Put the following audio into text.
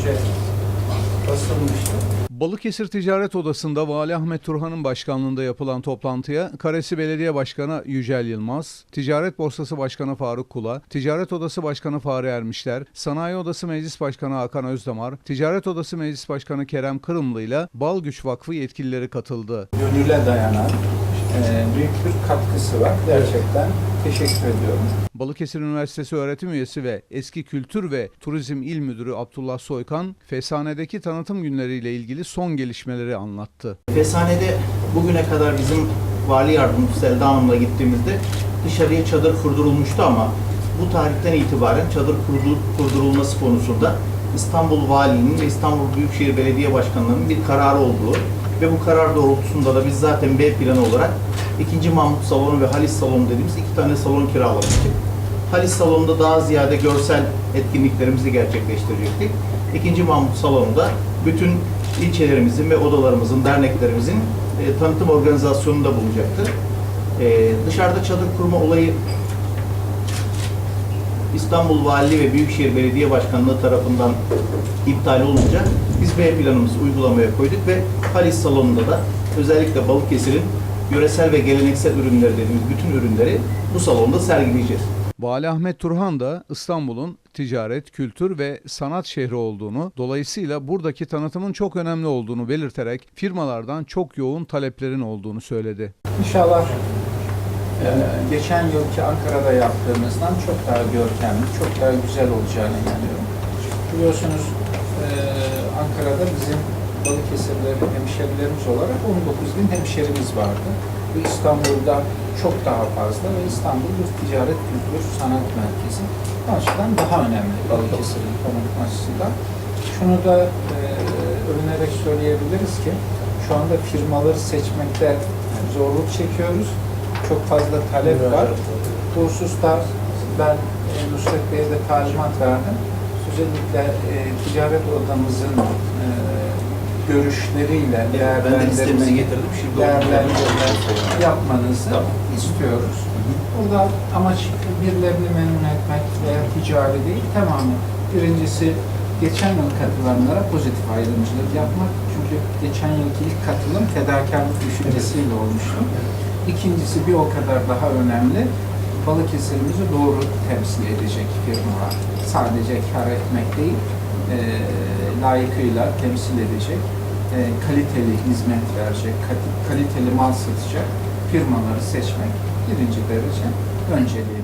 önce basılmıştı. Balıkesir Ticaret Odası'nda Vali Ahmet Turhan'ın başkanlığında yapılan toplantıya Karesi Belediye Başkanı Yücel Yılmaz, Ticaret Borsası Başkanı Faruk Kula, Ticaret Odası Başkanı Fahri Ermişler, Sanayi Odası Meclis Başkanı Hakan Özdamar, Ticaret Odası Meclis Başkanı Kerem Kırımlı ile Bal Güç Vakfı yetkilileri katıldı. Gönüle dayanan büyük bir katkısı var. Gerçekten teşekkür ediyorum. Balıkesir Üniversitesi öğretim üyesi ve eski Kültür ve Turizm İl Müdürü Abdullah Soykan, Fesane'deki tanıtım günleriyle ilgili son gelişmeleri anlattı. Fesane'de bugüne kadar bizim vali yardımcısı Selda Hanım'la gittiğimizde dışarıya çadır kurdurulmuştu ama bu tarihten itibaren çadır kurdu- kurdurulması konusunda İstanbul Valiliğinin ve İstanbul Büyükşehir Belediye Başkanlığı'nın bir kararı olduğu ve bu karar doğrultusunda da biz zaten B planı olarak 2. Mahmut Salonu ve Halis Salonu dediğimiz iki tane salon kiralamıştık. Halis Salonu'nda daha ziyade görsel etkinliklerimizi gerçekleştirecektik. İkinci Mahmut Salonu'nda bütün ilçelerimizin ve odalarımızın, derneklerimizin e, tanıtım organizasyonunda bulunacaktır. E, dışarıda çadır kurma olayı İstanbul Valiliği ve Büyükşehir Belediye Başkanlığı tarafından iptal olunca biz B planımızı uygulamaya koyduk ve Halis Salonu'nda da özellikle Balıkesir'in yöresel ve geleneksel ürünleri dediğimiz bütün ürünleri bu salonda sergileyeceğiz. Vali Ahmet Turhan da İstanbul'un ticaret, kültür ve sanat şehri olduğunu, dolayısıyla buradaki tanıtımın çok önemli olduğunu belirterek firmalardan çok yoğun taleplerin olduğunu söyledi. İnşallah geçen yılki Ankara'da yaptığımızdan çok daha görkemli, çok daha güzel olacağına inanıyorum. Biliyorsunuz e, Ankara'da bizim Balıkesirleri hemşerilerimiz olarak 19 bin hemşerimiz vardı. Ve İstanbul'da çok daha fazla ve İstanbul bir ticaret, kültür, sanat merkezi. Bu açıdan daha önemli Balıkesir'in konum açısından. Şunu da e, övünerek söyleyebiliriz ki şu anda firmaları seçmekte zorluk çekiyoruz. Çok fazla talep var. Bu hususta ben e, Nusret Bey'e de talimat verdim. Özellikle e, ticaret odamızın e, görüşleriyle değerlendirme, getirdim. Şimdi onu- değerlendirme yapmanızı Tamam. istiyoruz. Burada amaç birilerini memnun etmek veya ticari değil, tamamı. Birincisi geçen yıl katılanlara pozitif ayrımcılık yapmak. Çünkü geçen yılki ilk katılım fedakarlık düşüncesiyle olmuştu. İkincisi bir o kadar daha önemli, Balıkesir'imizi doğru temsil edecek firmalar. Sadece kar etmek değil, e, layıkıyla temsil edecek, e, kaliteli hizmet verecek, kal- kaliteli mal satacak firmaları seçmek birinci derece önceliği.